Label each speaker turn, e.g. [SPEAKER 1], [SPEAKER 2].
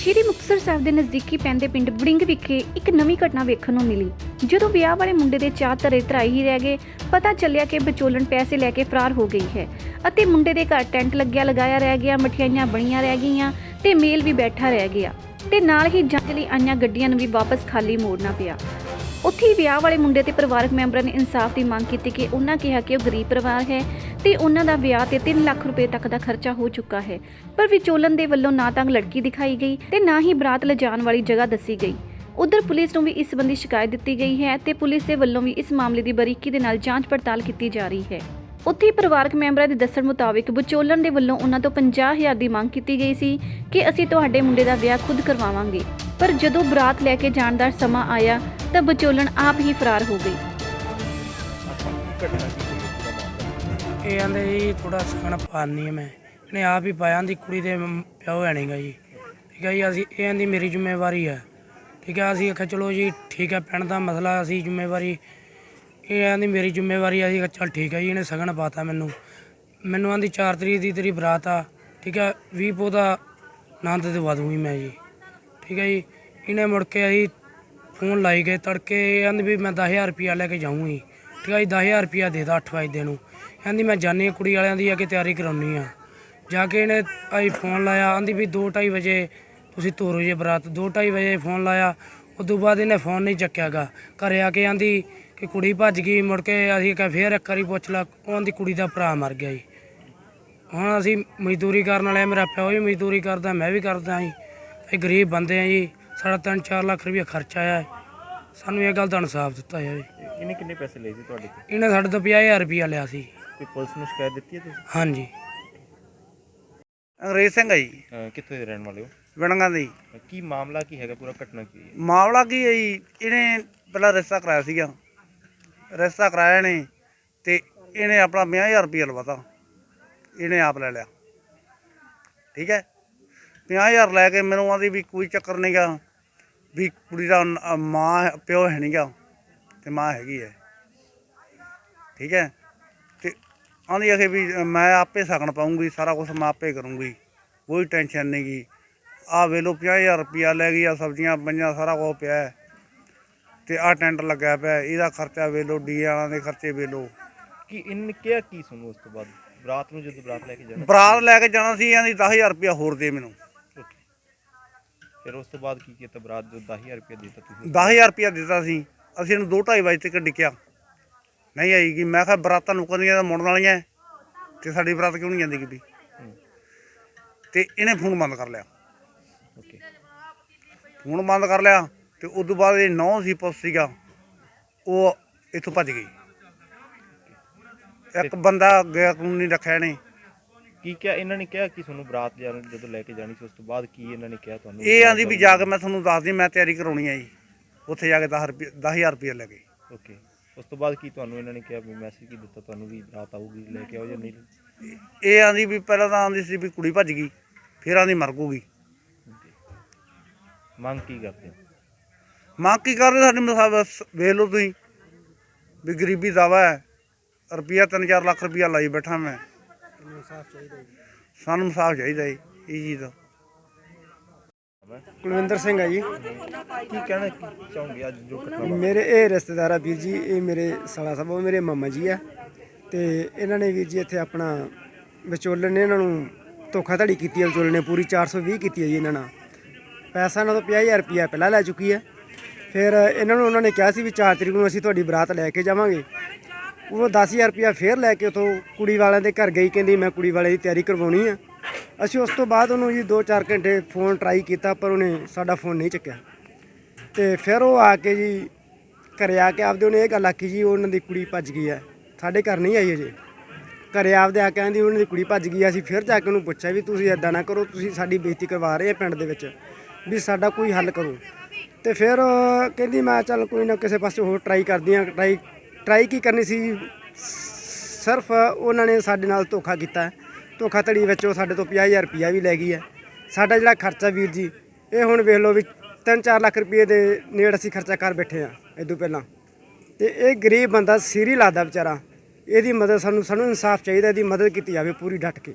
[SPEAKER 1] ਸ਼੍ਰੀ ਮੁਕਤਸਰ ਸਾਹਿਬ ਦੇ ਨਜ਼ਦੀਕੀ ਪੈਂਦੇ ਪਿੰਡ ਬੜਿੰਗ ਵਿਖੇ ਇੱਕ ਨਵੀਂ ਘਟਨਾ ਵੇਖਣ ਨੂੰ ਮਿਲੀ। ਜਦੋਂ ਵਿਆਹ ਵਾਲੇ ਮੁੰਡੇ ਦੇ ਚਾਹ ਧਰੇ ਤਰਾਈ ਹੀ ਰਹਿ ਗਏ, ਪਤਾ ਚੱਲਿਆ ਕਿ ਵਿਚੋਲਣ ਪੈਸੇ ਲੈ ਕੇ ਫਰਾਰ ਹੋ ਗਈ ਹੈ ਅਤੇ ਮੁੰਡੇ ਦੇ ਘਰ ਟੈਂਟ ਲੱਗਿਆ, ਲਗਾਇਆ ਰਹਿ ਗਿਆ, ਮਠਿਆਈਆਂ ਬਣੀਆਂ ਰਹਿ ਗਈਆਂ ਤੇ ਮੇਲ ਵੀ ਬੈਠਾ ਰਹਿ ਗਿਆ ਤੇ ਨਾਲ ਹੀ ਜਾਂਚ ਲਈ ਆਈਆਂ ਗੱਡੀਆਂ ਨੂੰ ਵੀ ਵਾਪਸ ਖਾਲੀ ਮੋੜਨਾ ਪਿਆ। ਉੱਥੇ ਵਿਆਹ ਵਾਲੇ ਮੁੰਡੇ ਤੇ ਪਰਿਵਾਰਕ ਮੈਂਬਰਾਂ ਨੇ ਇਨਸਾਫ ਦੀ ਮੰਗ ਕੀਤੀ ਕਿ ਉਹਨਾਂ ਕਿਹਾ ਕਿ ਉਹ ਗਰੀਬ ਪਰਿਵਾਰ ਹੈ ਤੇ ਉਹਨਾਂ ਦਾ ਵਿਆਹ ਤੇ 3 ਲੱਖ ਰੁਪਏ ਤੱਕ ਦਾ ਖਰਚਾ ਹੋ ਚੁੱਕਾ ਹੈ। ਪਰ ਵਿਚੋਲਨ ਦੇ ਵੱਲੋਂ ਨਾ ਤਾਂ ਲੜਕੀ ਦਿਖਾਈ ਗਈ ਤੇ ਨਾ ਹੀ ਬਰਾਤ ਲਿਜਾਣ ਵਾਲੀ ਜਗ੍ਹਾ ਦੱਸੀ ਗਈ। ਉਧਰ ਪੁਲਿਸ ਨੂੰ ਵੀ ਇਸ ਸੰਬੰਧੀ ਸ਼ਿਕਾਇਤ ਦਿੱਤੀ ਗਈ ਹੈ ਤੇ ਪੁਲਿਸ ਦੇ ਵੱਲੋਂ ਵੀ ਇਸ ਮਾਮਲੇ ਦੀ ਬਰੀਕੀ ਦੇ ਨਾਲ ਜਾਂਚ ਪੜਤਾਲ ਕੀਤੀ ਜਾ ਰਹੀ ਹੈ। ਉੱਥੇ ਪਰਿਵਾਰਕ ਮੈਂਬਰਾਂ ਦੇ ਦੱਸਣ ਮੁਤਾਬਿਕ ਵਿਚੋਲਨ ਦੇ ਵੱਲੋਂ ਉਹਨਾਂ ਤੋਂ 50000 ਦੀ ਮੰਗ ਕੀਤੀ ਗਈ ਸੀ ਕਿ ਅਸੀਂ ਤੁਹਾਡੇ ਮੁੰਡੇ ਦਾ ਵਿਆਹ ਖੁਦ ਕਰਵਾਵਾਂਗੇ। ਪਰ ਜਦੋਂ ਬਰਾਤ ਲੈ ਕੇ ਜਾਣ ਦਾ ਸਮਾਂ ਆਇਆ ਤਾਂ ਵਿਚੋਲਨ ਆਪ ਹੀ ਫਰਾਰ ਹੋ ਗਈ।
[SPEAKER 2] ਇਹ ਆਂਦੇ ਜੀ ਥੋੜਾ ਸਖਣ ਪਾਣੀ ਹੈ ਮੈਂ। ਇਹਨੇ ਆਪ ਹੀ ਪਾਇਆ ਦੀ ਕੁੜੀ ਦੇ ਮ- ਪਿਓ ਹੈ ਨਹੀਂਗਾ ਜੀ। ਠੀਕ ਹੈ ਜੀ, ਅਸੀਂ, ਇਹ ਆਂਦੀ ਮੇਰੀ ਜ਼ਿੰਮੇਵਾਰੀ ਹੈ ਠੀਕ ਹੈ, ਅਸੀਂ ਆਖਿਆ ਚਲੋ ਜੀ, ਠੀਕ ਹੈ, ਪਿੰਡ ਦਾ ਮਸਲਾ ਅਸੀਂ ਜ਼ਿੰਮੇਵਾਰੀ, ਇਹ ਆਂਦੀ ਮੇਰੀ ਜ਼ਿੰਮੇਵਾਰੀ ਆ, ਅਸੀਂ ਕਿਹਾ ਚੱਲ ਠੀਕ ਹੈ ਜੀ, ਇਹਨੇ ਸਗਨ ਪਾਤਾ ਮੈਨੂੰ। ਮੈਨੂੰ ਆਂਦੀ 4 ਤਰੀਕ ਦੀ ਤੇਰੀ ਬਰਾਤ ਆ। ਠੀਕ ਹੈ 20 ਪੋ ਦਾ ਆਨੰਦ ਤੇ ਵਾਦੂਗੀ ਮੈਂ ਜੀ। ਠੀਕ ਹੈ ਜੀ, ਇਹਨੇ ਮੁੜ ਕੇ ਅਸੀਂ ਫੋਨ ਲਾਈ ਗਏ ਤੜਕੇ ਕਹਿੰਦੀ ਵੀ ਮੈਂ 10000 ਰੁਪਿਆ ਲੈ ਕੇ ਜਾਊਂਗੀ। ਠੀਕ ਹੈ ਜੀ 10000 ਰੁਪਿਆ ਦੇ ਦਾ 8 ਵਜੇ ਨੂੰ। ਕਹਿੰਦੀ ਮੈਂ ਜਾਣੀ ਆ ਕੁੜੀ ਵਾਲਿਆਂ ਦੀ ਆ ਕੇ ਤਿਆਰੀ ਕਰਾਉਣੀ ਆ। ਜਾ ਕੇ ਇਹਨੇ ਆਈ ਫੋਨ ਲਾਇਆ ਕਹਿੰਦੀ ਵੀ 2:30 ਵਜੇ ਤੁਸੀਂ ਤੋਰੋ ਜੇ ਬਰਾਤ। 2:30 ਵਜੇ ਫੋਨ ਲਾਇਆ ਉਦੋਂ ਬਾਅਦ ਇਹਨੇ ਫੋਨ ਨਹੀਂ ਚੱਕਿਆਗਾ। ਘਰੇ ਆ ਕੇ ਆਂਦੀ ਕਿ ਕੁੜੀ ਭੱਜ ਗਈ ਮੁੜ ਕੇ ਅਸੀਂ ਕਿਹਾ ਫੇਰ ਇੱਕ ਵਾਰੀ ਪੁੱਛ ਲਾ ਉਹਨਾਂ ਦੀ ਕੁੜੀ ਦਾ ਭਰਾ ਮਰ ਗਿਆ ਜੀ। ਹੁਣ ਅਸੀਂ ਮਜ਼ਦੂਰੀ ਕਰਨ ਵਾਲੇ ਆ, ਮੇਰਾ ਪਿਓ ਵੀ ਮਜ਼ਦੂਰੀ ਕਰਦਾ ਮੈਂ ਵੀ ਕਰਦਾ ਜੀ। ਅਸੀਂ ਗਰੀਬ ਬੰਦੇ ਆ ਜੀ। ਸਾਡਾ 3-4 ਲੱਖ ਰੁਪਏ ਖਰਚਾ ਆਇਆ ਹੈ। ਸਾਨੂੰ ਇਹ ਗੱਲ ਦਾ ਇਨਸਾਫ ਦਿੱਤਾ ਜਾਵੇ।
[SPEAKER 3] ਇਹਨੇ ਕਿੰਨੇ ਪੈਸੇ ਲਏ ਸੀ ਤੁਹਾਡੇ ਤੋਂ
[SPEAKER 2] ਇਹਨੇ ਸਾਡੇ ਤੋਂ 50000 ਰੁਪਇਆ ਲਿਆ ਸੀ।
[SPEAKER 3] ਕੋਈ ਪੁਲਿਸ ਨੂੰ ਸ਼ਿਕਾਇਤ ਦਿੱਤੀ ਹੈ ਤੁਸੀਂ?
[SPEAKER 2] ਹਾਂਜੀ।
[SPEAKER 4] ਅੰਗਰੇਜ਼ ਸਿੰਘ ਆ ਜੀ।
[SPEAKER 3] ਅਹ ਕਿੱਥੋਂ ਦੇ ਰਹਿਣ ਵਾਲੇ ਹੋ?
[SPEAKER 4] ਵਿਣਗਾ ਦੀ।
[SPEAKER 3] ਅਹ ਕੀ ਮਾਮਲਾ ਕੀ ਹੈਗਾ? ਪੂਰਾ ਘਟਨਾ ਕੀ ਹੈ?
[SPEAKER 4] ਮਾਮਲਾ ਕੀ ਹੈ ਜੀ? ਇਹਨੇ ਪਹਿਲਾਂ ਰਿਸ਼ਤਾ ਕਰਾਇਆ ਸੀਗਾ। ਰਿਸ਼ਤਾ ਕਰਾਇਆ ਨੇ ਤੇ ਇਹਨੇ ਆਪਣਾ 50000 ਰੁਪਏ ਲਵਾਤਾ। ਇਹਨੇ ਆਪ ਲੈ ਲਿਆ। ਠੀਕ ਹੈ? 50000 ਲੈ ਕੇ ਮੈਨੂੰ ਆਂਦੀ ਵੀ ਕੋਈ ਚੱਕਰ ਨਹੀਂਗਾ ਵੀ ਕੁੜੀ ਦਾ ਨ- ਮਾਂ ਪਿਓ ਹੈ ਨਹੀਂਗਾ ਤੇ ਮਾਂ ਹੈਗੀ ਹੈ। ਠੀਕ ਹੈ? ਤੇ ਆਂਦੀ ਅਖੇ ਵੀ ਮੈਂ ਆਪੇ ਸਗਣ ਪਾਉਂਗੀ ਸਾਰਾ ਕੁਝ ਮੈਂ ਆਪੇ ਕਰੂੰਗੀ ਕੋਈ ਟੈਨਸ਼ਨ ਨਹੀਂਗੀ ਆ ਵੇਲੋ 50000 ਰੁਪਿਆ ਲੈ ਗਈ ਆ ਸਬਜ਼ੀਆਂ ਪੰਜਾਂ ਸਾਰਾ ਕੁਝ ਪਿਆ ਹੈ। ਤੇ ਆ ਟੈਂਟ ਲੱਗਿਆ ਪਿਆ ਹੈ, ਇਹਦਾ ਖਰਚਾ ਵੇਲੋ ਡੀ ਵਾਲਾਂ ਦੇ ਖਰਚੇ ਵੇਲੋ
[SPEAKER 3] ਕੀ ਇਹਨੇ ਕਿਹਾ ਕੀ ਸੁਣੋ ਉਸ ਤੋਂ ਬਾਅਦ? ਬਰਾਤ ਨੂੰ ਜਦੋਂ ਬਰਾਤ ਲੈ ਕੇ ਜਾਣਾ
[SPEAKER 4] ਬਰਾਤ ਲੈ ਕੇ ਜਾਣਾ ਸੀ ਆਂਦੀ 10000 ਰੁਪਿਆ ਹੋਰ ਦੇ ਮੈਨੂੰ.
[SPEAKER 3] ਫਿਰ ਉਸ ਤੋਂ ਬਾਅਦ ਕੀ ਕੀਤਾ? ਬਰਾਤ ਜੋ 10000 ਰੁਪਏ ਦਿੱਤਾ ਤੁਸੀਂ?
[SPEAKER 4] 10000 ਰੁਪਿਆ ਦਿੱਤਾ ਸੀ। ਅਸੀਂ ਇਹਨੂੰ 2:30 ਵਜੇ ਤੱਕ ਡਿੱਕਿਆ। ਨਹੀਂ ਆਈਗੀ ਮੈਂ ਕਿਹਾ ਬਰਾਤਾਂ ਲੁਕਣੀਆਂ ਤਾਂ ਮੁੜਨ ਵਾਲੀਆਂ ਹੈ, ਤੇ ਸਾਡੀ ਬਰਾਤ ਕਿਉਂ ਨਹੀਂ ਜਾਂਦੀ ਕਿਤੇ?
[SPEAKER 3] ਹੂੰ।
[SPEAKER 4] ਤੇ ਇਹਨੇ ਫੋਨ ਬੰਦ ਕਰ ਲਿਆ।
[SPEAKER 3] ਓਕੇ।
[SPEAKER 4] ਫੋਨ ਬੰਦ ਕਰ ਲਿਆ ਤੇ ਉਸ ਤੋਂ ਬਾਅਦ ਇਹ ਨੌ ਸੀ ਪੁੱਤ ਸੀਗਾ ਉਹ ਇੱਥੋਂ ਭੱਜ ਗਈ। ਇੱਕ ਬੰਦਾ ਗਿਆ ਕਾਨੂੰਨੀ ਰੱਖਿਆ ਨੇ
[SPEAKER 3] ਕੀ ਕਿਹਾ? ਇਹਨਾਂ ਨੇ ਕਿਹਾ ਕਿ ਤੁਹਾਨੂੰ ਬਰਾਤ ਜਾਣ ਜਦੋਂ ਲੈ ਕੇ ਜਾਣੀ ਸੀ ਉਸ ਤੋਂ ਬਾਅਦ ਕੀ ਇਹਨਾਂ ਨੇ ਕਿਹਾ ਤੁਹਾਨੂੰ?
[SPEAKER 4] ਇਹ ਆਂਦੀ ਵੀ ਜਾ ਕੇ ਮੈਂ ਤੁਹਾਨੂੰ ਦੱਸਦੀ ਮੈਂ ਤਿਆਰੀ ਕਰਾਉਣੀ ਆ ਜੀ। ਉੱਥੇ ਜਾ ਕੇ 10 ਰੁਪਏ 10000 ਰੁਪਏ ਲੱਗੇ।
[SPEAKER 3] ਓਕੇ ਉਸ ਤੋਂ ਬਾਅਦ ਕੀ ਤੁਹਾਨੂੰ ਇਹਨਾਂ ਨੇ ਕਿਹਾ ਵੀ ਮੈਸੇਜ ਕੀ ਦਿੱਤਾ ਤੁਹਾਨੂੰ ਵੀ ਬਰਾਤ ਆਊਗੀ ਲੈ ਕੇ ਆਓ ਜਾਂ ਨਹੀਂ?
[SPEAKER 4] ਇਹ ਆਂਦੀ ਵੀ ਪਹਿਲਾਂ ਤਾਂ ਆਂਦੀ ਸੀ ਵੀ ਕੁੜੀ ਭੱਜ ਗਈ ਫਿਰ ਆਂਦੀ ਮਰ ਗੂਗੀ।
[SPEAKER 3] ਮੰਗ ਕੀ ਕਰਦੇ ਹੋ?
[SPEAKER 4] ਮਾਂ ਕੀ ਕਰਦੇ ਸਾਡੇ ਮੁਸਾਬਤ ਵੇਖ ਲਓ ਤੁਸੀਂ ਵੀ ਗਰੀਬੀ ਦਾਵਾ ਹੈ। ਰੁਪਿਆ 3-4 ਲੱਖ ਰੁਪਿਆ ਲਾਈ ਬੈਠਾ ਮੈਂ। ਸਾਨੂੰ ਇਨਸਾਫ ਚਾਹੀਦਾ ਜੀ। ਇਹ ਚੀਜ਼ ਦਾ।
[SPEAKER 5] ਕੁਲਵਿੰਦਰ ਸਿੰਘ ਆ ਜੀ।
[SPEAKER 3] ਕੀ ਕਹਿਣਾ ਕੀ ਚਾਹੋਗੇ ਅੱਜ ਜੋ ਘਟਨਾ?
[SPEAKER 5] ਮੇਰੇ ਇਹ ਰਿਸ਼ਤੇਦਾਰ ਆ ਵੀਰ ਜੀ ਇਹ ਮੇਰੇ ਸਾਲਾ ਸਾਹਿਬ ਉਹ ਮੇਰੇ ਮਾਮਾ ਜੀ ਆ। ਤੇ ਇਹਨਾਂ ਨੇ ਵੀਰ ਜੀ ਇੱਥੇ ਆਪਣਾ ਵਿਚੋਲਨ ਨੇ ਇਹਨਾਂ ਨੂੰ ਧੋਖਾਧੜੀ ਕੀਤੀ ਹੈ ਵਿਚੋਲਨ ਨੇ ਪੂਰੀ 420 ਕੀਤੀ ਹੈ ਜੀ ਇਹਨਾਂ ਨਾਲ। ਪੈਸਾ ਇਹਨਾਂ ਤੋਂ 50000 ਰੁਪਇਆ ਪਹਿਲਾਂ ਲੈ ਚੁੱਕੀ ਹੈ ਫਿਰ ਇਹਨਾਂ ਨੂੰ ਉਹਨਾਂ ਨੇ ਕਿਹਾ ਸੀ ਵੀ 4 ਤਰੀਕ ਨੂੰ ਅਸੀਂ ਤੁਹਾਡੀ ਬਰਾਤ ਲੈ ਕੇ ਜਾਵਾਂਗੇ। ਉਹ 10000 ਰੁਪਇਆ ਫੇਰ ਲੈ ਕੇ ਉਥੋਂ ਕੁੜੀ ਵਾਲਿਆਂ ਦੇ ਘਰ ਗਈ, ਕਹਿੰਦੀ ਮੈਂ ਕੁੜੀ ਵਾਲੇ ਦੀ ਤਿਆਰੀ ਕਰਵਾਉਣੀ ਆ। ਅਸੀਂ ਉਸ ਤੋਂ ਬਾਅਦ ਉਹਨੂੰ ਜੀ 2-4 ਘੰਟੇ ਫੋਨ ਟਰਾਈ ਕੀਤਾ, ਪਰ ਉਹਨੇ ਸਾਡਾ ਫੋਨ ਨਹੀਂ ਚੱਕਿਆ। ਤੇ ਫਿਰ ਉਹ ਆ ਕੇ ਜੀ ਘਰੇ ਆ ਕੇ ਆਪਦੇ ਉਹਨੇ ਇਹ ਗੱਲ ਆਖੀ ਜੀ ਉਹਨਾਂ ਦੀ ਕੁੜੀ ਭੱਜ ਗਈ ਹੈ ਸਾਡੇ ਘਰ ਨਹੀਂ ਆਈ ਅਜੇ। ਘਰੇ ਆਪਦੇ ਆ ਕੇ ਕਹਿੰਦੀ ਉਹਨਾਂ ਦੀ ਕੁੜੀ ਭੱਜ ਗਈ ਆ। ਅਸੀਂ ਫਿਰ ਜਾ ਕੇ ਉਹਨੂੰ ਪੁੱਛਿਆ ਵੀ ਤੁਸੀਂ ਐਦਾਂ ਨਾ ਕਰੋ, ਤੁਸੀਂ ਸਾਡੀ ਬੇਇੱਜ਼ਤੀ ਕਰਵਾ ਰਹੇ ਆ ਪਿੰਡ ਦੇ ਵਿੱਚ, ਵੀ ਸਾਡਾ ਕੋਈ ਹੱਲ ਕਰੋ। ਤੇ ਫਿਰ ਕਹਿੰਦੀ ਮੈਂ ਚੱਲ ਕੋਈ ਨਾ ਕਿਸੇ ਪਾਸੇ ਹੋਰ ਟਰਾਈ ਕਰਦੀ ਆ ਟਰਾਈ ਟਰਾਈ ਕੀ ਕਰਨੀ ਸੀ? ਸਿਰਫ ਉਹਨਾਂ ਨੇ ਸਾਡੇ ਨਾਲ ਧੋਖਾ ਕੀਤਾ। ਹੈ। ਧੋਖਾਧੜੀ ਵਿੱਚ ਉਹ ਸਾਡੇ ਤੋਂ 50000 ਰੁਪਇਆ ਵੀ ਲੈ ਗਈ ਹੈ। ਸਾਡਾ ਜਿਹੜਾ ਖਰਚਾ ਵੀਰ ਜੀ, ਇਹ ਹੁਣ ਵੇਖ ਲਓ ਵੀ 3-4 ਲੱਖ ਰੁਪਏ ਦੇ ਨੇੜ ਅਸੀਂ ਖਰਚਾ ਕਰ ਬੈਠੇ ਆ ਇਦੋਂ ਪਹਿਲਾਂ। ਤੇ ਇਹ ਗਰੀਬ ਬੰਦਾ ਸੀਰੀ ਲਾਦਾ ਵਿਚਾਰਾ। ਇਹਦੀ ਮਦਦ ਸਾਨੂੰ ਸਾਨੂੰ ਇਨਸਾਫ ਚਾਹੀਦਾ, ਇਹਦੀ ਮਦਦ ਕੀਤੀ ਜਾਵੇ ਪੂਰੀ ਡਟ ਕੇ।